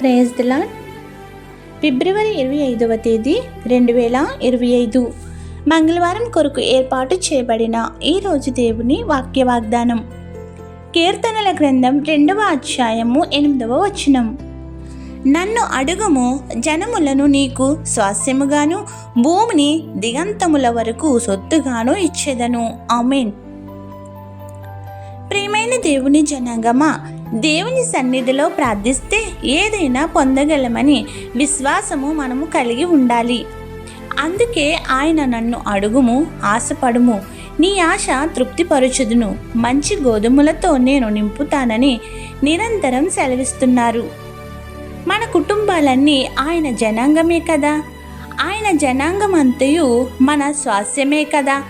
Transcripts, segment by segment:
Praise the ఫిబ్రవరి ఇరవై ఐదవ తేదీ రెండు వేల ఇరవై ఐదు. మంగళవారం కొరకు ఏర్పాటు చేయబడిన ఈరోజు దేవుని వాక్య వాగ్దానం కీర్తనల గ్రంథం రెండవ అధ్యాయము ఎనిమిదవ వచనం. నన్ను అడుగుము జనములను నీకు స్వాస్యముగాను భూమిని దిగంతముల వరకు సొత్తుగాను ఇచ్చేదను. ఆమెన్. ప్రియమైన దేవుని జనాంగమా దేవుని సన్నిధిలో ప్రార్థిస్తే ఏదైనా పొందగలమని విశ్వాసము మనము కలిగి ఉండాలి. అందుకే ఆయన నన్ను అడుగుము ఆశపడుము. నీ ఆశ తృప్తిపరచుదును. మంచి గోధుమలతో నేను నింపుతానని నిరంతరం సెలవిస్తున్నారు. మన కుటుంబాలన్నీ ఆయన జనాంగమే కదా? ఆయన జనాంగం అంతయు మన స్వాస్యమే కదా?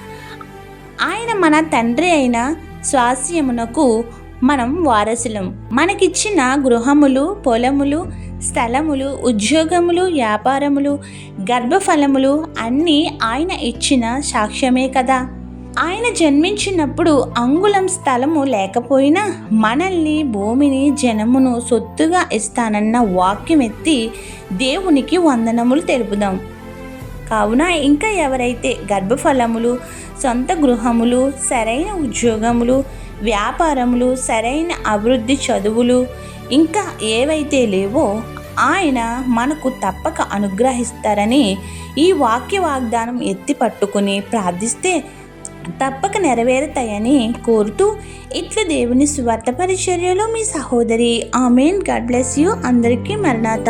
ఆయన మన తండ్రి అయిన స్వాస్యమునకు మనం వారసులం. మనకిచ్చిన గృహములు పొలములు స్థలములు ఉద్యోగములు వ్యాపారములు గర్భఫలములు అన్నీ ఆయన ఇచ్చిన సాక్ష్యమే కదా. ఆయన జన్మించినప్పుడు అంగుళం స్థలము లేకపోయినా మనల్ని భూమిని జనమును సొత్తుగా ఇస్తానన్న వాక్యం ఎత్తి దేవునికి వందనములు తెలుపుదాం. కావున ఇంకా ఎవరైతే గర్భఫలములు సొంత గృహములు సరైన ఉద్యోగములు వ్యాపారములు సరైన అభివృద్ధి చదువులు ఇంకా ఏవైతే లేవో ఆయన మనకు తప్పక అనుగ్రహిస్తారని ఈ వాక్య వాగ్దానం ఎత్తి పట్టుకుని ప్రార్థిస్తే తప్పక నెరవేరుతాయని కోరుతూ ఇట్ల దేవుని స్వార్థ పరిచర్యలో మీ సహోదరి ఆమెన్. God bless you. అందరికీ మరణాత.